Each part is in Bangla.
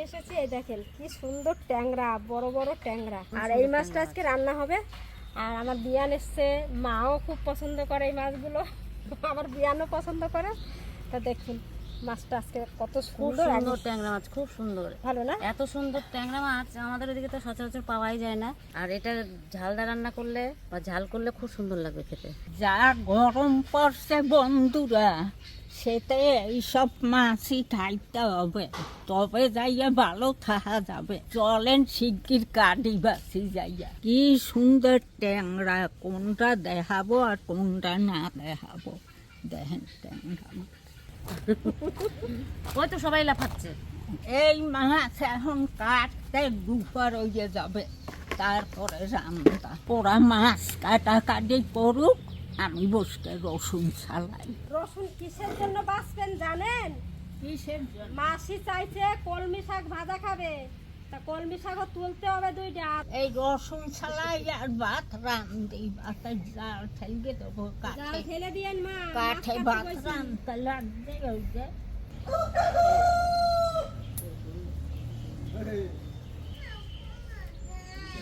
নিয়ে এসেছি এই দেখেন কি সুন্দর ট্যাংরা বড় বড় ট্যাংরা। আর এই মাছটা আজকে রান্না হবে। আর আমার বিয়ান এসছে মাও খুব পছন্দ করে এই মাছগুলো। আমার বিয়ানও পছন্দ করে। তা দেখুন মাছটা আজকে কত সুন্দর সুন্দর ট্যাংরা মাছ খুব সুন্দর। ভালো না? এত সুন্দর ট্যাংরা মাছ আমাদের ওদিকে তো সচরাচর পাওয়াই যায় না। আর এটা ঝালদা রান্না করলে বা ঝাল করলে খুব সুন্দর লাগবে খেতে। যা গরম পড়ছে বন্ধুরা সেতে এইসব মাছই খাইতে হবে। তবে যাইয়া ভালো থাকা যাবে। চলেন শিগগির কাটি বাসি যাইয়া। কি সুন্দর ট্যাংরা কোনটা দেখাবো আর কোনটা না দেখাবো। দেখেন ট্যাংরা মাছ। ওই তো সবাই লাফাচ্ছে। এই মাছ এখন কাটতে দুপুর হয়ে যাবে। তারপরে রান্না পোড়া মাছ কাটাকাটি করুক আমি বসতে রসুন ছালাই। রসুন কিসের জন্য বাঁচবেন জানেন? কিসের জন্য? মাসি চাইছে কলমি শাক ভাজা খাবে। তা কলমি শাকও তুলতে হবে দুইটা। এই রসুন ছালাই আর ভাত রান্ধি ভাতের জাল ঠেলকে দেবো জাল কাঠে। ঢেলে দিয়েন মা কাঠে মাছ ভাত। রান্ধতে লাগবে ওই যে।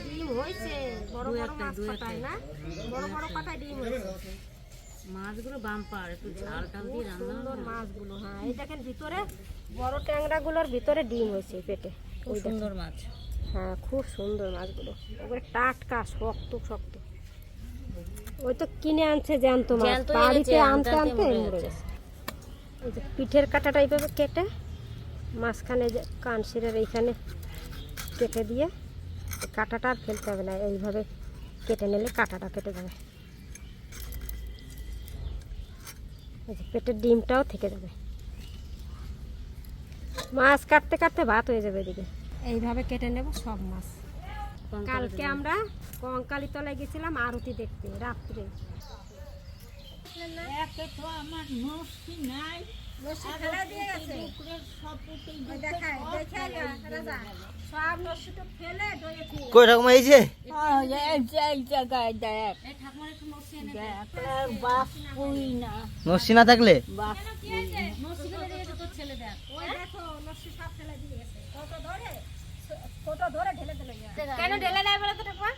ডিম হয়েছে বড় মাছ পাতায় না? বড় বড় পাতায় ডিম হয়েছে মাছগুলো বাম্পার একটু ঝাল টাল দিয়ে রান্না মাছগুলো হ্যাঁ। এই দেখেন ভিতরে বড় ট্যাংরাগুলোর ভিতরে ডিম হয়েছে পেটে। খুব সুন্দর মাছ। হ্যাঁ খুব সুন্দর মাছগুলো। ওগুলো টাটকা শক্ত শক্ত। ওই তো কিনে আনছে জ্যান্ত মাছ। বাড়িতে আনতে আনতে মরে গেছে। এই যে পিঠের কাঁটাটা এইভাবে কেটে মাঝখানে যে কানশিরের এইখানে কেটে দিয়ে কাঁটাটা আর ফেলতে হবে না। এইভাবে কেটে নিলে কাঁটাটা কেটে যাবে। পেটের ডিমটাও থেকে যাবে। মাছ কাটতে কাটতে ভাত হয়ে যাবে এদিকে। এইভাবে কেটে নেব সব মাছ। কালকে আমরা কঙ্কালি তলায় গেছিলাম আরতি দেখতে রাত্রে। এত তো আমার নষ্টি নাই। কই ঠাকুমা এই যে। নসি না? থাকলে? বাপ ওই দেখো নসি সব ফেলে দিয়ে গেছে। কত ধরে? কত ধরে ঢেলে ঢেলে কেন ঢেলে দেয় বলো তো ঠাকুমা?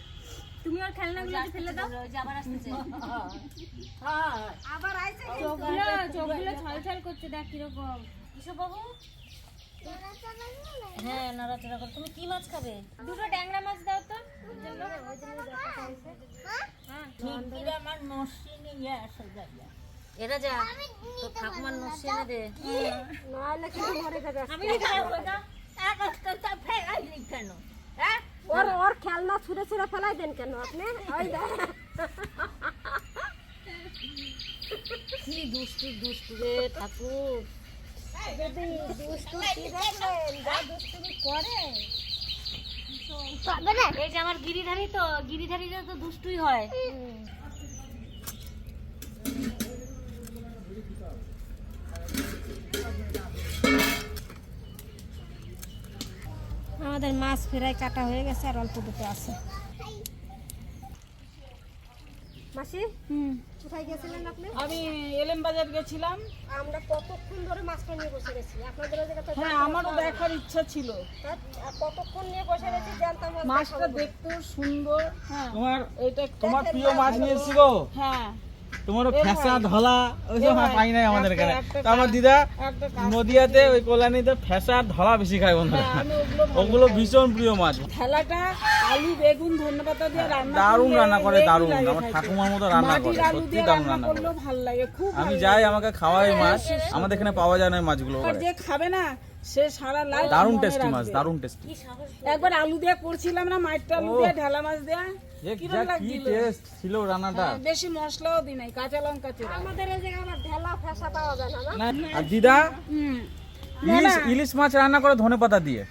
তুমি ওর খেলনাগুলো ফেলে দাও। আবার আইছে চোখগুলো চোখগুলো ছলছল করছে দেখ কীরকম। কিসব বাবু হ্যাঁ নাড়াচাড়া করে। তুমি কি মাছ খাবে? দুটো ট্যাংরা মাছ দাও তো। আমার নষ্টি নিয়ে আসে যাইয়া এরা যা তো ঠাকুমার নসি এনে দে নাহলে আমি একটা ফেলাইলি কেন? হ্যাঁ? ওর খেলনা ছুঁড়ে ছুঁড়ে ফেলাই দেন কেন আপনি? ওই কি দুষ্টু দুষ্টু রে ঠাকুর। যদি দুষ্টু কি দেখবেন যা দুষ্টুমি করে। এই যে আমার গিরিধারী তো গিরিধারীরা তো দুষ্টুই হয়। আমাদের মাছ ফেরাই কাটা হয়ে গেছে আর অল্প দুটো আছে। মাসি কোথায় গেছিলেন আপনি? আমি এলেম বাজার গেছিলাম। আমরা কতক্ষণ ধরে মাছটা নিয়ে বসে গেছি? আপনাদের হ্যাঁ আমারও দেখার ইচ্ছা ছিল। কতক্ষণ নিয়ে বসে গেছি জানতাম মাছটা। দেখতেও সুন্দর। হ্যাঁ। তোমার এটা তোমার প্রিয় মাছ নিয়ে গো। হ্যাঁ। তোমার এ ফ্যাসা ধলা ওইসব পাই নাই আমাদের এখানে। তো আমার দিদা নদিয়াতে ওই কল্যাণীতে আর ধলা বেশি খায় বন্ধুরা। হ্যাঁ, ওগুলো। ভীষণ প্রিয় মাছ। থালাটা আলু বেগুন ধন্যপাতা দিয়ে রান্না দারুণ রান্না করে দারুণ। আমার। ঠাকুমার মতো রান্না করে সত্যি দারুণ রান্না করে। ভালো লাগে খুব আমি যাই আমাকে খাওয়াই মাছ আমাদের এখানে পাওয়া যায় না মাছগুলো আর যে খাবে না সে সারা লাইফ দারুণ টেস্টি মাছ। দারুণ টেস্টি একবার আলু দিয়ে করছিলাম না মাছটা আলু দিয়ে ঢালা মাছ দেয়া কি টেস্ট ছিল রান্নাটা। হ্যাঁ, বেশি মশলাও দি নাই কাঁচা লঙ্কা চিরা। আমাদের এই জায়গায় আবার ঢেলা ফেসা পাওয়া যায় না আর দিদা ইলিশ ইলিশ মাছ রান্না করে ধনে পাতা দিয়ে।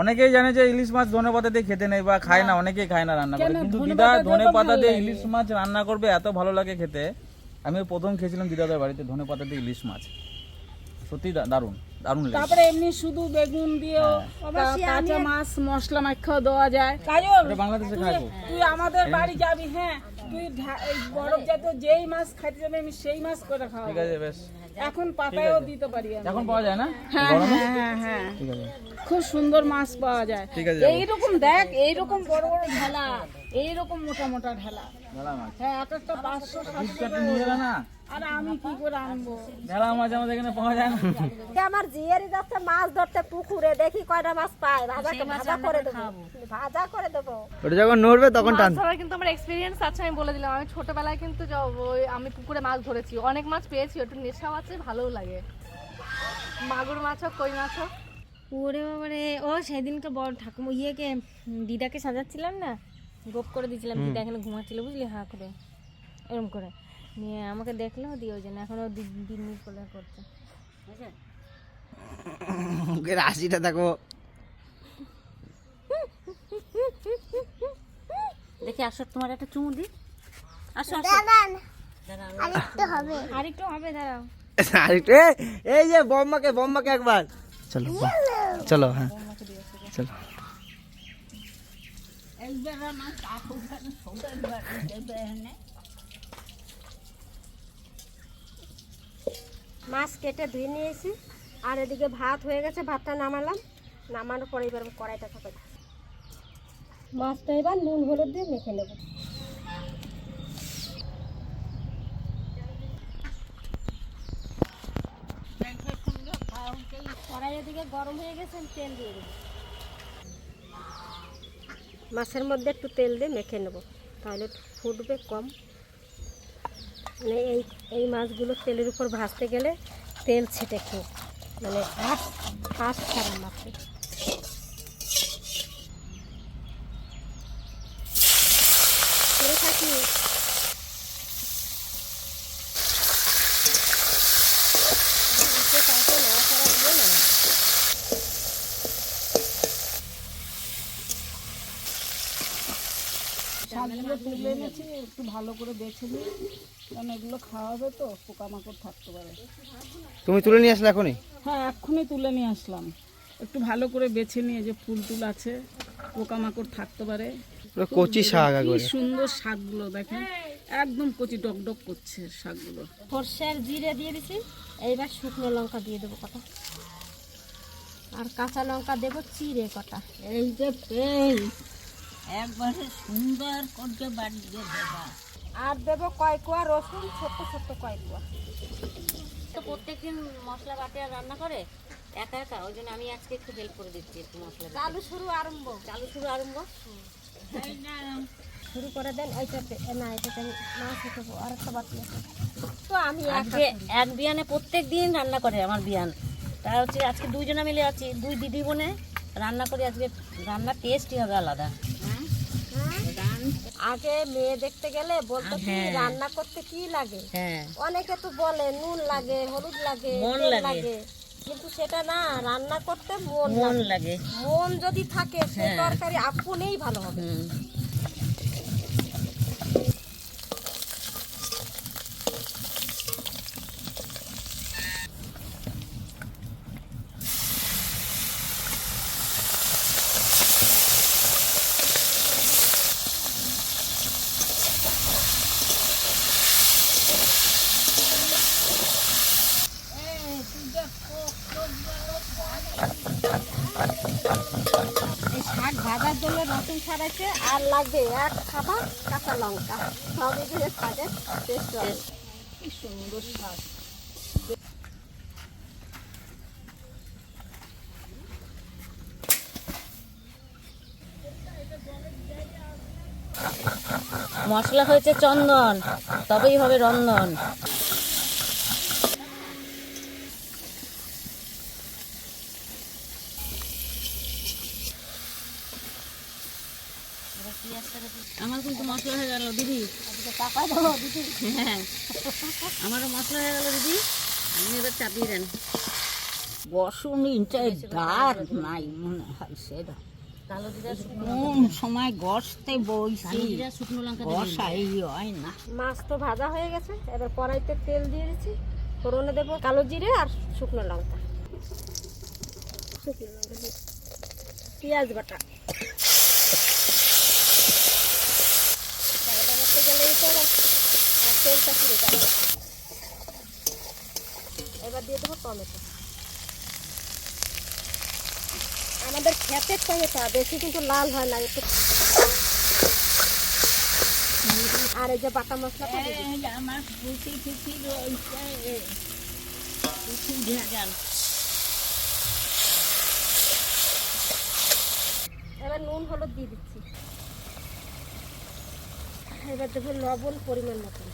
অনেকেই জানে যে ইলিশ মাছ ধনে পাতা দিয়ে খেতে নেই বা খায় না অনেকেই খায় না রান্না করে। কিন্তু দিদা ধনে পাতা দিয়ে ইলিশ মাছ রান্না করবে এত ভালো লাগে খেতে। আমি প্রথম খেয়েছিলাম দিদাদের বাড়িতে ধনে পাতা দিয়ে ইলিশ মাছ। সত্যি দারুণ। দারুণ লাগে তারপরে এমনি শুধু বেগুন দিয়েও হ্যাঁ। কাঁচা মাছ মশলা মাখাও দেওয়া যায়। কাজল বাংলাদেশে তো তুই আমাদের বাড়ি যাবি হ্যাঁ। তুই বরফ জাতীয় যেই মাছ খাইতে যাবে আমি সেই মাছ করে খাওয়াবো। ঠিক আছে বেশ। এখন পাতায়ও দিতে পারি এখন পাওয়া যায় না? হ্যাঁ হ্যাঁ হ্যাঁ হ্যাঁ। খুব সুন্দর মাছ পাওয়া যায়। এইরকম দেখ এইরকম বড় বড় ঢেলা। এইরকম মোটা মোটা ঢেলা হ্যাঁ এক একটা পাঁচশো ফ্লিপকার্টে নিয়ে গেলে না? আর আমি কি করে আনব? ভেলা মাছ আমাদের এখানে পাওয়া যায় না। আমার জিয়ারি যাচ্ছে মাছ ধরতে পুকুরে দেখি কয়টা মাছ পায়। ভাজা ভাজা করে দেবো। ভাজা করে দেবো। ওটা যখন নড়বে তখন টান। মাছ কিন্তু আমার এক্সপিরিয়েন্স আছে আমি বলে দিলাম। আমি ছোটবেলায় কিন্তু ওই আমি পুকুরে মাছ ধরেছি। অনেক মাছ পেয়েছি একটু নেশাও আছে ভালোও লাগে। মাগুর মাছ হোক কই মাছ হোক। ওরে বাবারে ও সেদিনকে বড় ঠাকুমা ইয়েকে দিদাকে সাজাচ্ছিলাম না? গোপ করে দিয়েছিলাম দিদা এখানে ঘুমাচ্ছিল বুঝলি? হা করে এরকম করে। নিয়ে আমাকে দেখল দিয়ে ওই জন্য এখন ও দিন করে করছে। মুখের হাসিটা দেখো। দেখি আসো তোমার একটা চুমু দি আসো আসো। আর একটু হবে। দাঁড়াও। আরেকটু এই যে বম্মাকে বম্মাকে একবার। চলো চলো হ্যাঁ। চলো। মাছ কেটে ধুয়ে নিয়েছি। আর এদিকে ভাত হয়ে গেছে, ভাতটা নামালাম। নামানোর পরে এবার কড়াইটা থাকে মাছটা এবার নুন, হলুদ দিয়ে মেখে নেব। কড়াই এদিকে গরম হয়ে গেছে তেল দিয়ে দেবো মাছের মধ্যে একটু তেল দিয়ে মেখে নেব। তাহলে ফুটবে কম। মানে এই এই মাছগুলো তেলের উপর ভাজতে গেলে তেল ছেটে খেয়ে। মানে আঁশ আঁশ ছাড়া মাছে করে থাকি নিচে কাউকে নাড়াচাড়া দিয়ে না শাকগুলো তুলে একটু ভালো করে বেছে নিই কারণ এগুলো খাওয়া হবে তো পোকামাকড় থাকতে পারে। তুমি তুলে নিয়ে আসলে এখনই? হ্যাঁ এক্ষুনি তুলে নিয়ে আসলাম। একটু ভালো করে বেছে নিয়ে যে ফুল টুল আছে পোকামাকড় থাকতে পারে। কচি শাক কি সুন্দর শাকগুলো দেখেন একদম কচি ডক ডক করছে শাকগুলো। সর্ষে আর জিরে দিয়ে দিছি এইবার শুকনো লঙ্কা দিয়ে দেবো কটা। আর কাঁচা লঙ্কা দেবো চিড়ে কটা। এই যে একবারে সুন্দর করে বাড়িয়ে দেবা। আর দেবো কয় কোয়া রসুন ছোট্ট ছোট্ট কয় কোয়া। তো প্রত্যেকদিন মশলা বাটে আর রান্না করে? একা একা? ওই জন্য আমি আজকে একটু হেল্প করে দিচ্ছি একটু মশলা চালু শুরু আরম্ভ। চালু শুরু আরম্ভ? শুরু করে দেন এইটাতে এ না এটাতে আমি মাছ উঠাবো আর একটা বাকি তো আমি আজকে এক বিয়ানে প্রত্যেক দিন রান্না করে আমার বিয়ান। তা হচ্ছে আজকে দুইজনে মিলে আছি দুই দিদি বোনে রান্না করি আজকে রান্নার টেস্টই হবে আলাদা। আগে মেয়ে দেখতে গেলে বলতো কি রান্না করতে কি লাগে? হ্যাঁ। অনেকে তো বলে নুন লাগে হলুদ লাগে লাগে। কিন্তু সেটা না রান্না করতে মন লাগে। মন যদি থাকে সে তরকারি আপনেই ভালো হবে হুম এই শাক ভাজার জন্য রসুন ছাড়াইছে, আর লাগবে এক খাবার কাঁচা লঙ্কা। সবই দিয়ে শাকের টেস্ট কি সুন্দর শাক মশলা হয়েছে চন্দন, তবেই হবে রন্ধন। আমার কিন্তু মশলা হয়ে গেল দিদি। হ্যাঁ। আমারও মশলা হয়ে গেল দিদি। আপনি এবার চাপিয়ে দেন। দার নাই মনে হয় সেটা। কোন সময় গসতে বইছি হয় না। মাছ তো ভাজা হয়ে গেছে এবার কড়াইতে তেল দিয়ে দিচ্ছি। ফোড়নে দেবো কালো জিরে আর শুকনো লঙ্কা। শুকনো লঙ্কা পেঁয়াজ বাটা জায়গাটা করতে গেলেই তো আর তেলটা পুড়ে যাবে এবার দিয়ে দেবো টমেটো। আমাদের ক্ষেতের টমেটো বেশি কিন্তু লাল হয় না একটু আর এই যে বাটা মশলাটা আমার ভেজাল এবার নুন হলুদ দিয়ে দিচ্ছি। এবার দেবো লবণ পরিমাণ মতন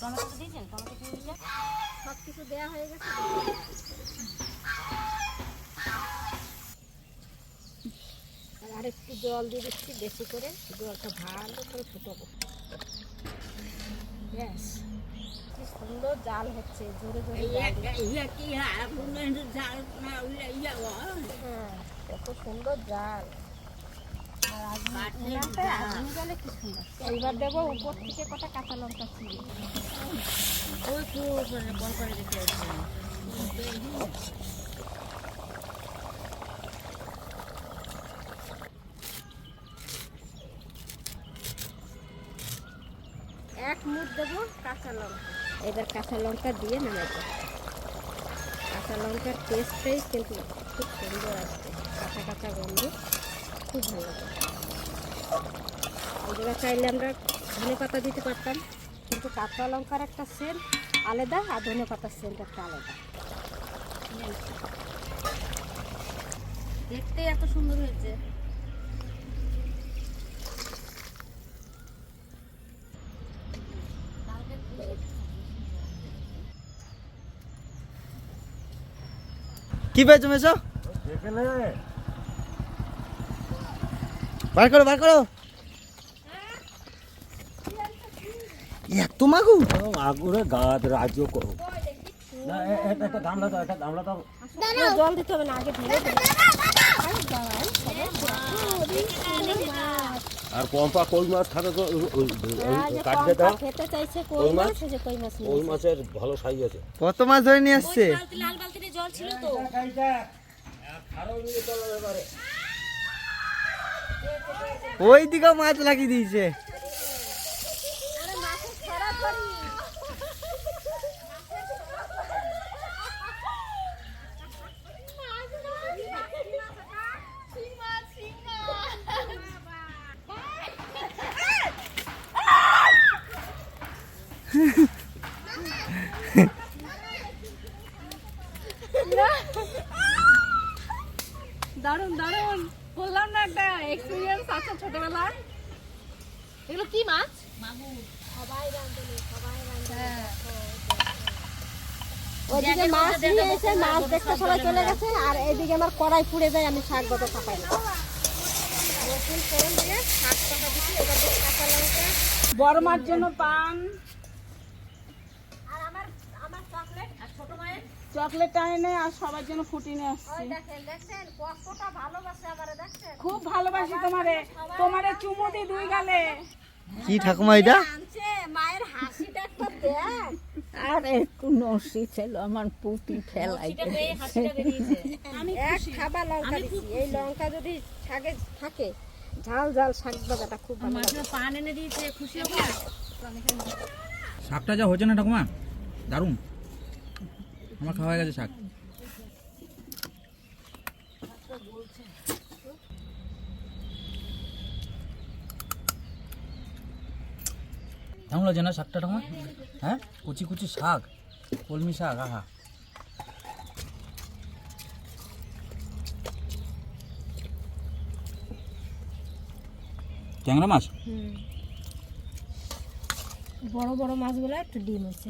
টমেটো দিয়েছেন টমেটো দিয়ে দিলে সব কিছু দেওয়া হয়ে গেছে? আর আরেকটু জল দিয়ে দিচ্ছি বেশি করে। জলটা ভালো করে ফুটাবো ব্যাস কি সুন্দর জাল হচ্ছে জোরে জোরে হ্যাঁ কত সুন্দর জাল। এইবার দেবো উপর থেকে কটা কাঁচা লঙ্কা ছিঁড়ে এক মুঠ দেবো কাঁচা লঙ্কা। এবার কাঁচা লঙ্কা দিয়ে নামাবো কাঁচা লঙ্কার টেস্টটাই কিন্তু খুব সুন্দর আসছে। কাঁচা কাঁচা গন্ধ খুব ভালো লাগে। জায়গায় চাইলে আমরা ধনে পাতা দিতে পারতাম। কিন্তু কাঁচা লঙ্কার একটা সেন্ট আলাদা আর ধনে পাতার সেন্ট একটা আলাদা। দেখতে এত সুন্দর হয়েছে। কি পেয়েছ মেশো বার করো বার করো। এত মাগুর আগুরে গাছ রাজ্য করো। না এটা একটা গামলা দাও একটা গামলা দাও। জল দিতে হবে না আগে আর পম্পা কই মাছ থাকে তো ওই দাও। খেতে চাইছে কই কই মাছ? যে কই মাছ ওই মাছের ভালো সাইজ আছে। কত মাছ ধরে নিয়ে আসছে? লাল বালতিতে জল ছিল তো। ওই দিকেও মাছ লাগিয়ে দিয়েছে। দারুণ দারুণ। বললাম না একটা এক্সপিরিয়েন্স আছে ছোটবেলায়। এগুলো কি মাছ? ওইদিকে মাছ নিয়ে এসে মাছ দেখতে সবাই চলে গেছে আর এইদিকে আমার কড়াই পুড়ে যায় আমি শাক গত না। বড়মার জন্য পান। আর আমার আমার চকলেট আর ছোট মায়ের। চকলেট এনে আর সবার জন্য ফুটি নিয়ে আসছি। খুব ভালোবাসি তোমারে। তোমারে চুমুদি দুই গালে। কি ঠাকুমা এটা? মায়ের হাসিটা দেখ। আর একটু নসি ছিল আমার পুঁটি ফেলাই এক খাবার লঙ্কা এই লঙ্কা যদি শাকে থাকে ঝাল ঝাল শাক খুব ভালো পান এনে দিয়েছে খুশি হবে? শাকটা যা হয়েছে না ঠাকুমা? দারুণ। আমার খাওয়া হয়ে গেছে শাক। কেমন লাগছে না শাকটা ঠাকুমা হ্যাঁ? কুচি কুচি শাক কলমি শাক আহা। ট্যাংরা মাছ? বড় বড় মাছগুলো একটু ডিম আছে।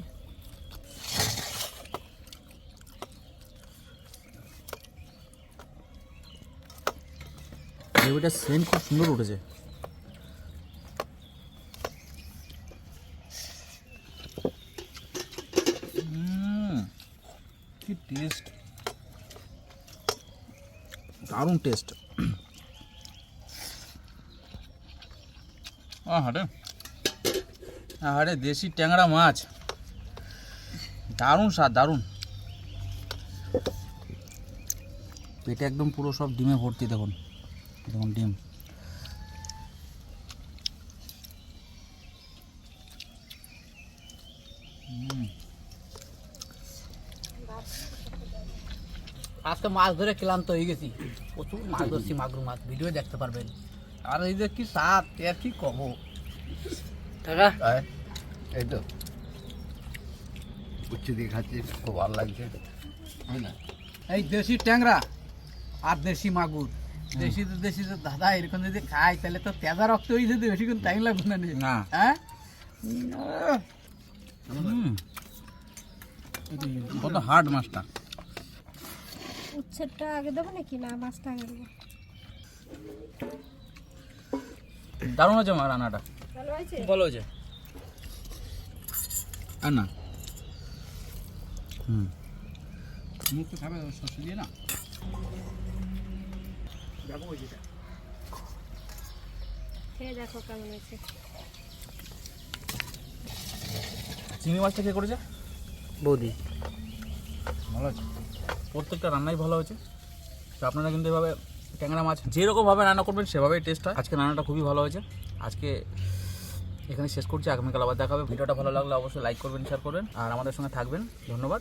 গ্রেভিটার সেন্ট খুব সুন্দর উঠেছে উম, কি টেস্ট দারুণ টেস্ট। আহারে আহারে দেশি ট্যাংরা মাছ। দারুণ স্বাদ, দারুণ। পেটে একদম পুরো সব ডিমে ভর্তি, দেখুন। দেখুন ডিম। আজকে মাছ ধরে ক্লান্ত হয়ে গেছি। প্রচুর মাছ ধরছি মাগুর মাছ ভিডিও দেখতে পারবেন। আর এই যে কি স্বাদ এর কি কব? কাকা এই তো। উচ্চ দিয়ে খাচ্ছি খুব ভালো লাগছে। এই দেশি ট্যাংরা আর দেশি মাগুর। দেশি তো দেশি তো দাদা এরকম যদি খাই তাহলে তো তেজা রক্ত হয়ে যেতে বেশিক্ষণ টাইম লাগবে না না। হ্যাঁ? কত হার্ড মাছটা। উচ্ছেদটা আগে দেবো নাকি? না মাছটা আগে দেবো। দারুণ হয়েছে মা রান্নাটা। ভালো হয়েছে? ভালো হয়েছে। আর না। হুম। মুখ তো খাবে শস্য দিয়ে না? খেয়ে দেখো কেমন হয়েছে। চিংড়ি মাছটা কে করেছে? বৌদি। ভালো আছে প্রত্যেকটা রান্নাই ভালো হয়েছে। তো আপনারা কিন্তু এভাবে ট্যাংরা মাছ যেরকমভাবে রান্না করবেন, সেভাবেই টেস্ট হয়। আজকে রান্নাটা খুবই ভালো হয়েছে। আজকে এখানে শেষ করছি। আগামীকাল আবার দেখাবে ভিডিওটা ভালো লাগলে অবশ্যই লাইক করবেন শেয়ার করবেন। আর আমাদের সঙ্গে থাকবেন। ধন্যবাদ।